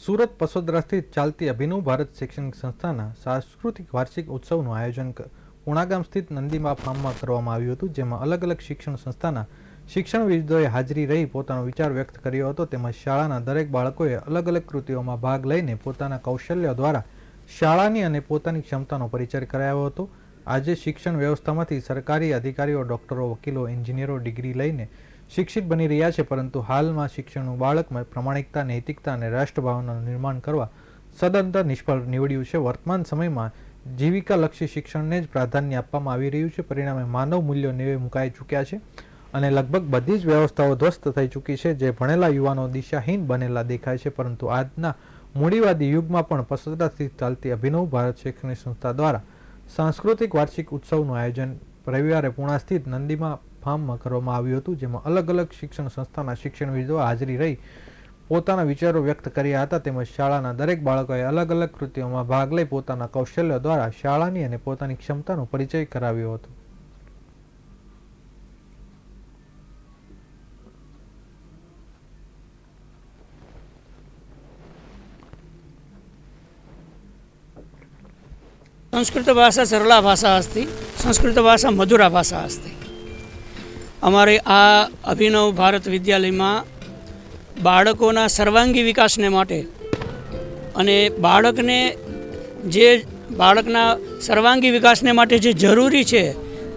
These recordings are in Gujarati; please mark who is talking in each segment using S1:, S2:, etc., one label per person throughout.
S1: સુરત પસોદરા સ્થિત ચાલતી અભિનવ ભારત શૈક્ષણિક સંસ્થાના સાંસ્કૃતિક વાર્ષિક ઉત્સવનું આયોજન ઉણાગામ સ્થિત નંદીમા ફાર્મમાં કરવામાં આવ્યું હતું, જેમાં અલગ અલગ શિક્ષણ સંસ્થાના શિક્ષણવિદોએ હાજરી રહી પોતાનો વિચાર વ્યક્ત કર્યો હતો. તેમજ શાળાના દરેક બાળકોએ અલગ અલગ કૃતિઓમાં ભાગ લઈને પોતાના કૌશલ્ય દ્વારા શાળાની અને પોતાની ક્ષમતાનો પરિચય કરાયો હતો. આજે શિક્ષણ વ્યવસ્થામાંથી સરકારી અધિકારીઓ, ડોક્ટરો, વકીલો, એન્જિનિયરો ડિગ્રી લઈને શિક્ષિત બની રહ્યા છે, પરંતુ હાલમાં શિક્ષણનું બાળકમાં પ્રમાણિકતા, નૈતિકતા અને રાષ્ટ્રભાવનાનું નિર્માણ કરવા સદંતર નિષ્ફળ નીવડ્યું છે. વર્તમાન સમયમાં જીવિકાલક્ષી શિક્ષણને જ પ્રાધાન્ય આપવામાં આવી રહ્યું છે. પરિણામે માનવ મૂલ્યો નેવે મુકાઈ ચૂક્યા છે અને લગભગ બધી જ વ્યવસ્થાઓ ધ્વસ્ત થઈ ચૂકી છે, જે ભણેલા યુવાનો દિશાહીન બનેલા દેખાય છે. પરંતુ આજના મૂડીવાદી યુગમાં પણ પસંદાથી ચાલતી અભિનવ ભારત શૈક્ષણિક સંસ્થા દ્વારા સાંસ્કૃતિક વાર્ષિક ઉત્સવનું આયોજન રવિવારે પુણા સ્થિત નંદીમાં ફાર્મમાં કરવામાં આવ્યું હતું, જેમાં અલગ અલગ શિક્ષણ સંસ્થાના શિક્ષણવિદો હાજરી રહી પોતાના વિચારો વ્યક્ત કર્યા હતા. તેમજ શાળાના દરેક બાળકોએ અલગ અલગ કૃતિઓમાં ભાગ લઈ પોતાના કૌશલ્ય દ્વારા શાળાની અને પોતાની ક્ષમતાનો પરિચય કરાવ્યો હતો.
S2: संस्कृतभाषा सरला भाषा अस्ति संस्कृतभाषा मधुरा भाषा अस्ति અમારે આ અભિનવ ભારત વિદ્યાલયમાં બાળકોના સર્વાંગી વિકાસને માટે અને બાળકને જે બાળકના સર્વાંગી વિકાસને માટે જે જરૂરી છે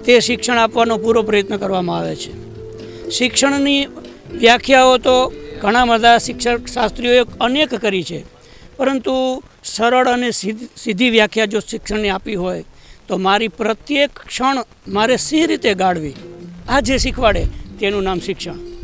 S2: તે શિક્ષણ આપવાનો પૂરો પ્રયત્ન કરવામાં આવે છે શિક્ષણની વ્યાખ્યાઓ તો ઘણા બધા શિક્ષક શાસ્ત્રીઓએ અનેક કરી છે પરંતુ સરળ અને સીધી વ્યાખ્યા જો શિક્ષણની આપી હોય, તો મારી પ્રત્યેક ક્ષણ મારે સી રીતે ગાળવી? આ જે શીખવાડે, તેનું નામ શિક્ષણ.